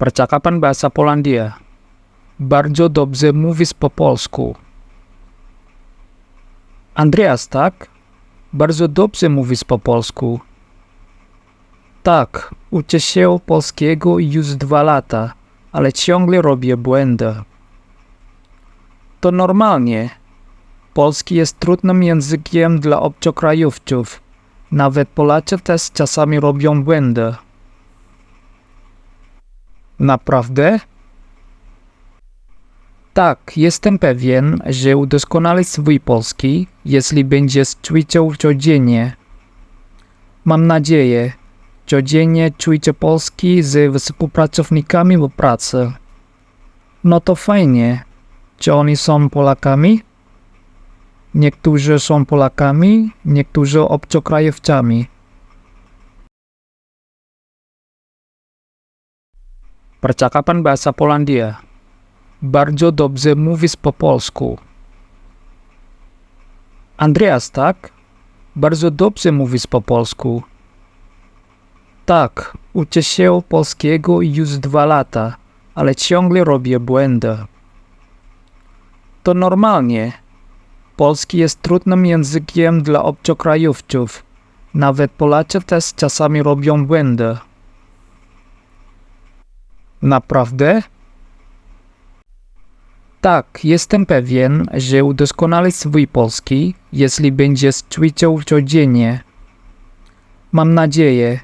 Percakapan bahasa Polandia. Bardzo dobrze mówisz po polsku. Andreas, tak? Bardzo dobrze mówisz po polsku. Tak, uczę się polskiego już dwa lata, ale ciągle robię błędy. To normalnie. Polski jest trudnym językiem dla obcokrajowców. Nawet Polacy też czasami robią błędy. Naprawdę? Tak, jestem pewien, że udoskonalisz swój polski, jeśli będziesz ćwiczył codziennie. Mam nadzieję, codziennie ćwiczę polski z współpracownikami w pracy. No to fajnie. Czy oni są Polakami? Niektórzy są Polakami, niektórzy obcokrajowcami. Percakapan bahasa Polandia. Bardzo dobrze mówisz po polsku. Andreas, tak? Bardzo dobrze mówisz po polsku. Tak, uczę się polskiego już dwa lata, ale ciągle robię błędy. To normalnie. Polski jest trudnym językiem dla obcokrajowców. Nawet Polacy też czasami robią błędy. Naprawdę? Tak, jestem pewien, że udoskonalisz swój polski, jeśli będziesz ćwiczył codziennie. Mam nadzieję,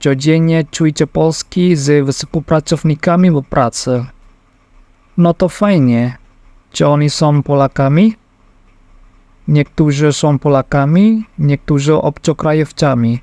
codziennie ćwiczę polski z współpracownikami w pracy. No to fajnie. Czy oni są Polakami? Niektórzy są Polakami, niektórzy obcokrajowcami.